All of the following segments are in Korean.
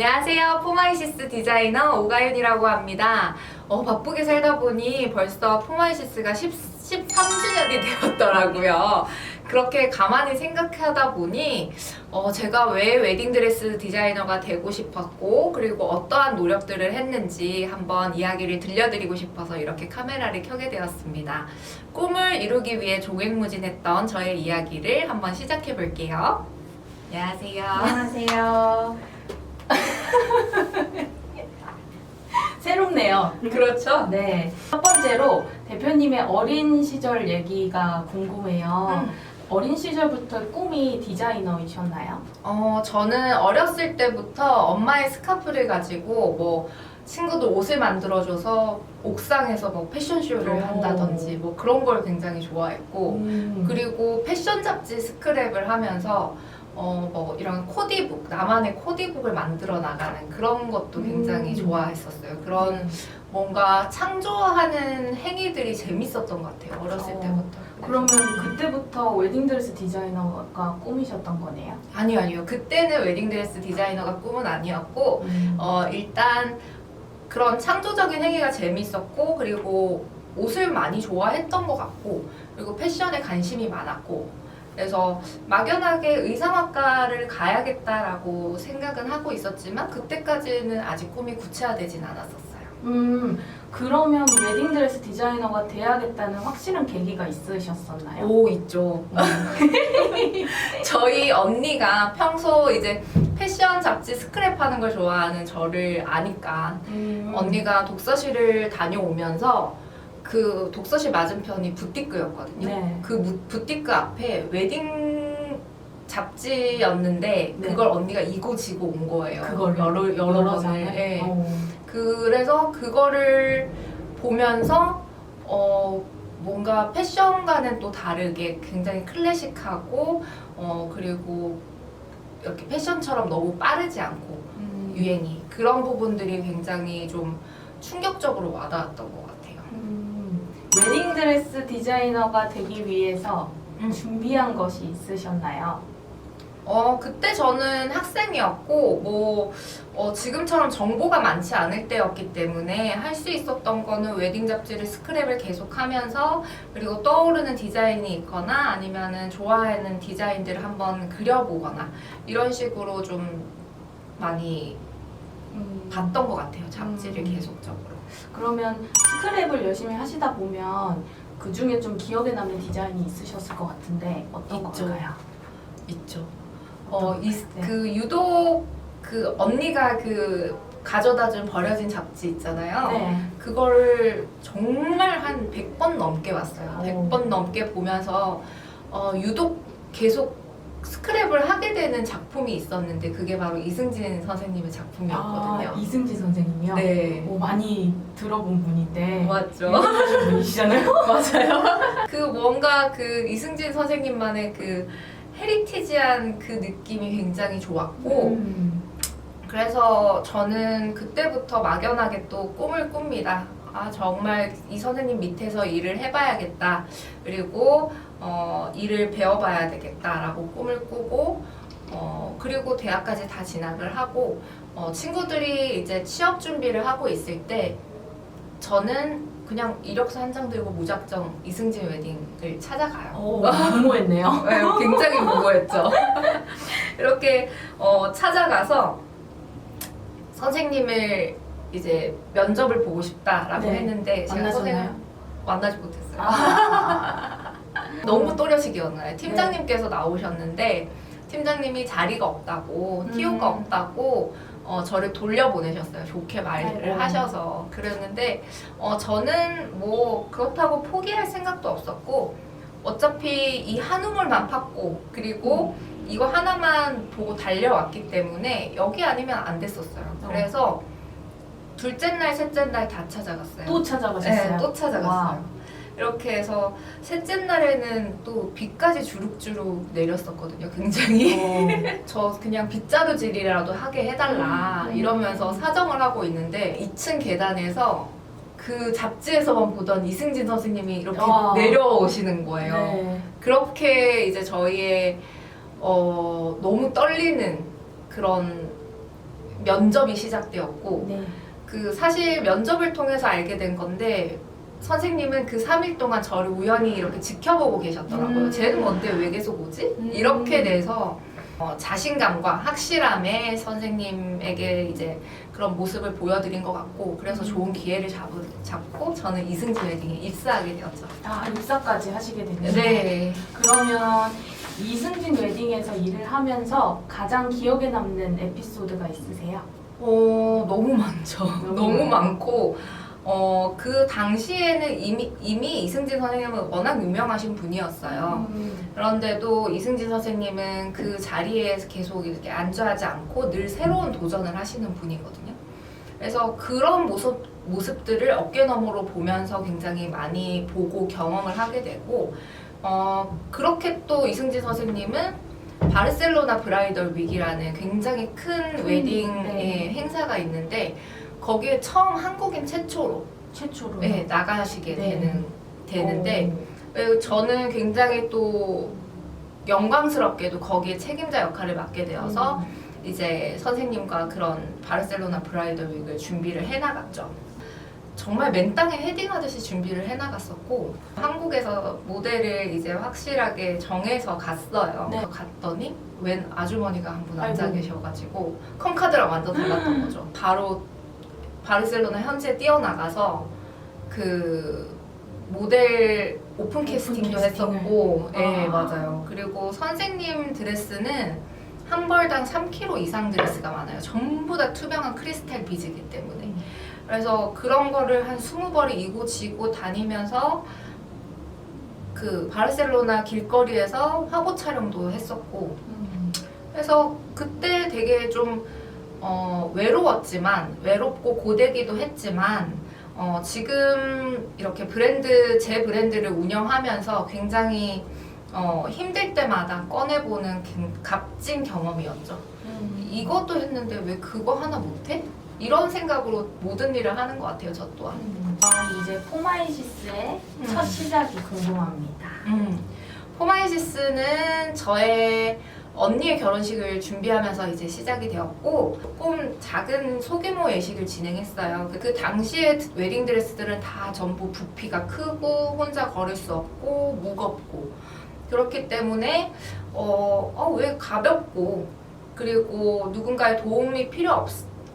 안녕하세요. 포마이시스 디자이너 오가윤이라고 합니다. 어, 바쁘게 살다 보니 벌써 포마이시스가 10, 13주년이 되었더라고요. 그렇게 가만히 생각하다 보니 어, 제가 왜 웨딩드레스 디자이너가 되고 싶었고 그리고 어떠한 노력들을 했는지 한번 이야기를 들려드리고 싶어서 이렇게 카메라를 켜게 되었습니다. 꿈을 이루기 위해 종횡무진했던 저의 이야기를 한번 시작해 볼게요. 안녕하세요. 안녕하세요. 새롭네요. 그렇죠? 네. 첫 번째로 대표님의 어린 시절 얘기가 궁금해요. 음. 어린 시절부터 꿈이 디자이너이셨나요? 어, 저는 어렸을 때부터 엄마의 스카프를 가지고 뭐 친구들 옷을 만들어줘서 옥상에서 뭐 패션쇼를 오. 한다든지 뭐 그런 걸 굉장히 좋아했고 음. 그리고 패션 잡지 스크랩을 하면서 어, 뭐 이런 코디북, 나만의 코디북을 만들어 나가는 그런 것도 굉장히 음. 좋아했었어요. 그런 뭔가 창조하는 행위들이 재밌었던 것 같아요. 어렸을 어. 때부터. 그러면 그때부터 웨딩드레스 디자이너가 꿈이셨던 거네요? 아니요, 아니요. 그때는 웨딩드레스 디자이너가 꿈은 아니었고 어, 일단 그런 창조적인 행위가 재밌었고 그리고 옷을 많이 좋아했던 것 같고 그리고 패션에 관심이 많았고 그래서 막연하게 의상학과를 가야겠다라고 생각은 하고 있었지만 그때까지는 아직 꿈이 구체화되진 않았었어요. 음, 그러면 웨딩드레스 디자이너가 돼야겠다는 확실한 계기가 있으셨었나요? 오 있죠. 저희 언니가 평소 이제 패션 잡지 스크랩 하는 걸 좋아하는 저를 아니까 음. 언니가 독서실을 다녀오면서 그 독서실 맞은편이 부티크였거든요. 네. 그 무- 부티크 앞에 웨딩 잡지였는데 네. 그걸 언니가 이고 지고 온 거예요. 그거를 여러 여러 번을. 장을? 예. 어. 그래서 그거를 보면서 어 뭔가 패션과는 또 다르게 굉장히 클래식하고 어 그리고 이렇게 패션처럼 너무 빠르지 않고 음. 유행이 그런 부분들이 굉장히 좀 충격적으로 와닿았던 것 같아요. 음, 웨딩드레스 디자이너가 되기 위해서 음. 준비한 것이 있으셨나요? 어 그때 저는 학생이었고 뭐 어, 지금처럼 정보가 많지 않을 때였기 때문에 할 수 있었던 거는 웨딩 잡지를 스크랩을 계속 하면서 그리고 떠오르는 디자인이 있거나 아니면은 좋아하는 디자인들을 한번 그려보거나 이런 식으로 좀 많이 음, 봤던 것 같아요 잡지를 음. 계속적으로. 그러면 스크랩을 열심히 하시다 보면 그 중에 좀 기억에 남는 디자인이 있으셨을 것 같은데 어떤 있죠. 걸까요? 있죠. 어, 이, 거? 네. 그 유독 그 언니가 그 가져다준 버려진 잡지 있잖아요. 네. 그거를 정말 한 100번 넘게 봤어요. 오. 100번 넘게 보면서 어, 유독 계속 스크랩을 하게 되는 작품이 있었는데 그게 바로 이승진 선생님의 작품이었거든요. 아, 이승지 선생님이요? 네. 오, 많이 들어본 분인데 맞죠. 분이시잖아요? 맞아요. 그 뭔가 그 이승진 선생님만의 그 헤리티지한 그 느낌이 굉장히 좋았고 음. 그래서 저는 그때부터 막연하게 또 꿈을 꿉니다. 아, 정말 이 선생님 밑에서 일을 해봐야겠다. 그리고, 어, 일을 배워봐야 되겠다라고 꿈을 꾸고, 어, 그리고 대학까지 다 진학을 하고, 어, 친구들이 이제 취업 준비를 하고 있을 때, 저는 그냥 이력서 한 장 들고 무작정 이승진 웨딩을 찾아가요. 오, 공모했네요. 네, 굉장히 무고했죠. 이렇게 어, 찾아가서 선생님을 이제 면접을 보고 싶다라고 네. 했는데 제가 만나셨나요? 선생님 만나지 못했어요. 아, 너무 또렷이었나요? 팀장님께서 나오셨는데 팀장님이 자리가 없다고 음. 티오가 없다고 어, 저를 돌려보내셨어요. 좋게 말을 아이고. 하셔서 그랬는데 어, 저는 뭐 그렇다고 포기할 생각도 없었고 어차피 이 한 우물만 팠고 그리고 이거 하나만 보고 달려왔기 때문에 여기 아니면 안 됐었어요. 어. 그래서 둘째 날, 셋째 날 다 찾아갔어요. 또 찾아가셨어요? 네, 또 찾아갔어요. 와. 이렇게 해서 셋째 날에는 또 비까지 주룩주룩 내렸었거든요. 굉장히 어, 저 그냥 빗자루질이라도 하게 해달라 음. 이러면서 사정을 하고 있는데 2층 계단에서 그 잡지에서만 보던 이승진 선생님이 이렇게 와. 내려오시는 거예요. 네. 그렇게 이제 저희의 어, 너무 떨리는 그런 면접이 시작되었고 네. 그 사실 면접을 통해서 알게 된 건데 선생님은 그 3일 동안 저를 우연히 이렇게 지켜보고 계셨더라고요. 음. 쟤는 뭔데 왜 계속 오지? 음. 이렇게 돼서 어, 자신감과 확실함에 선생님에게 이제 그런 모습을 보여드린 것 같고 그래서 음. 좋은 기회를 잡, 잡고 저는 이승진 웨딩에 입사하게 되었죠. 아 입사까지 하시게 됐네요. 네. 그러면 이승진 웨딩에서 일을 하면서 가장 기억에 남는 에피소드가 있으세요? 어, 너무 많죠. 너무 너무. 많고, 어, 그 당시에는 이미, 이미 이승진 선생님은 워낙 유명하신 분이었어요. 음. 그런데도 이승진 선생님은 그 자리에 계속 이렇게 안주하지 않고 늘 새로운 도전을 하시는 분이거든요. 그래서 그런 모습, 모습들을 어깨너머로 보면서 굉장히 많이 보고 경험을 하게 되고, 어, 그렇게 또 이승진 선생님은 바르셀로나 브라이덜 윅이라는 굉장히 큰 웨딩 네. 예, 행사가 있는데 거기에 처음 한국인 최초로 최초로. 예, 나가시게 네. 되는 되는데 왜 저는 굉장히 또 영광스럽게도 거기에 책임자 역할을 맡게 되어서 음. 이제 선생님과 그런 바르셀로나 브라이덜 윅을 준비를 해나갔죠. 정말 맨땅에 헤딩하듯이 준비를 해나갔었고 한국에서 모델을 이제 확실하게 정해서 갔어요. 네. 갔더니 웬 아주머니가 한 분 앉아 아이고. 계셔가지고 컴카드랑 완전 달랐던 거죠. 바로 바르셀로나 현지에 뛰어나가서 그 모델 오픈 캐스팅도 캐스팅을. 했었고, 예 아. 맞아요. 그리고 선생님 드레스는 한 벌당 3kg 이상 드레스가 많아요. 전부 다 투명한 크리스탈 비즈이기 때문에. 음. 그래서 그런 거를 한 20벌이 이고 지고 다니면서 그 바르셀로나 길거리에서 화보 촬영도 했었고 음. 그래서 그때 되게 좀 어, 외로웠지만 외롭고 고되기도 했지만 어, 지금 이렇게 브랜드 제 브랜드를 운영하면서 굉장히 어, 힘들 때마다 꺼내보는 긴- 값진 경험이었죠. 음. 이것도 했는데 왜 그거 하나 못해? 이런 생각으로 모든 일을 하는 것 같아요, 저 또한. 음. 아, 이제 포마이시스의 음. 첫 시작이 궁금합니다. 음. 포마이시스는 저의 언니의 결혼식을 준비하면서 이제 시작이 되었고 조금 작은 소규모 예식을 진행했어요. 그, 그 당시에 웨딩 드레스들은 다 전부 부피가 크고 혼자 걸을 수 없고 무겁고 그렇기 때문에 어, 어, 왜 가볍고 그리고 누군가의 도움이 필요 없,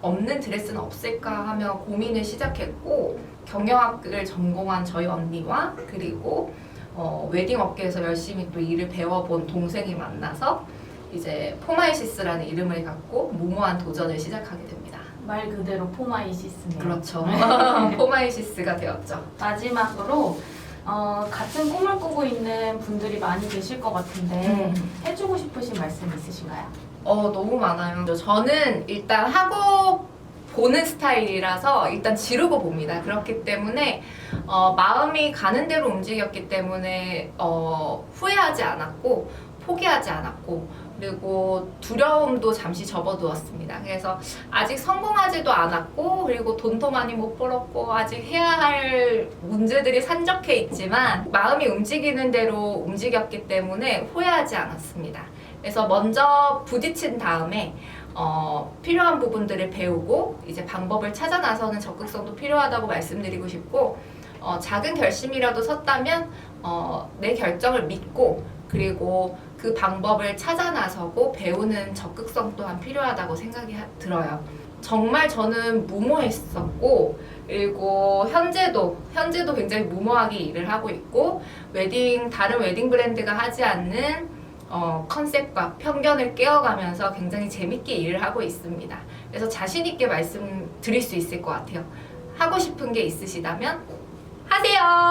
없는 드레스는 없을까 하며 고민을 시작했고 경영학을 전공한 저희 언니와 그리고 어, 웨딩 업계에서 열심히 또 일을 배워본 동생이 만나서 이제 포마이시스라는 이름을 갖고 무모한 도전을 시작하게 됩니다. 말 그대로 포마이시스네요. 그렇죠. 포마이시스가 되었죠. 마지막으로 어, 같은 꿈을 꾸고 있는 분들이 많이 계실 것 같은데 해주고 싶으신 말씀 있으신가요? 어, 너무 많아요. 저는 일단 하고 보는 스타일이라서 일단 지르고 봅니다. 그렇기 때문에 어, 마음이 가는 대로 움직였기 때문에 어, 후회하지 않았고 포기하지 않았고 그리고 두려움도 잠시 접어두었습니다. 그래서 아직 성공하지도 않았고 그리고 돈도 많이 못 벌었고 아직 해야 할 문제들이 산적해 있지만 마음이 움직이는 대로 움직였기 때문에 후회하지 않았습니다. 그래서 먼저 부딪힌 다음에 어, 필요한 부분들을 배우고 이제 방법을 찾아 나서는 적극성도 필요하다고 말씀드리고 싶고 어, 작은 결심이라도 섰다면 어, 내 결정을 믿고 그리고 그 방법을 찾아 나서고 배우는 적극성 또한 필요하다고 생각이 하- 들어요. 정말 저는 무모했었고 그리고 현재도 현재도 굉장히 무모하게 일을 하고 있고 웨딩 다른 웨딩 브랜드가 하지 않는 어, 컨셉과 편견을 깨어가면서 굉장히 재밌게 일을 하고 있습니다. 그래서 자신 있게 말씀드릴 수 있을 것 같아요. 하고 싶은 게 있으시다면 하세요.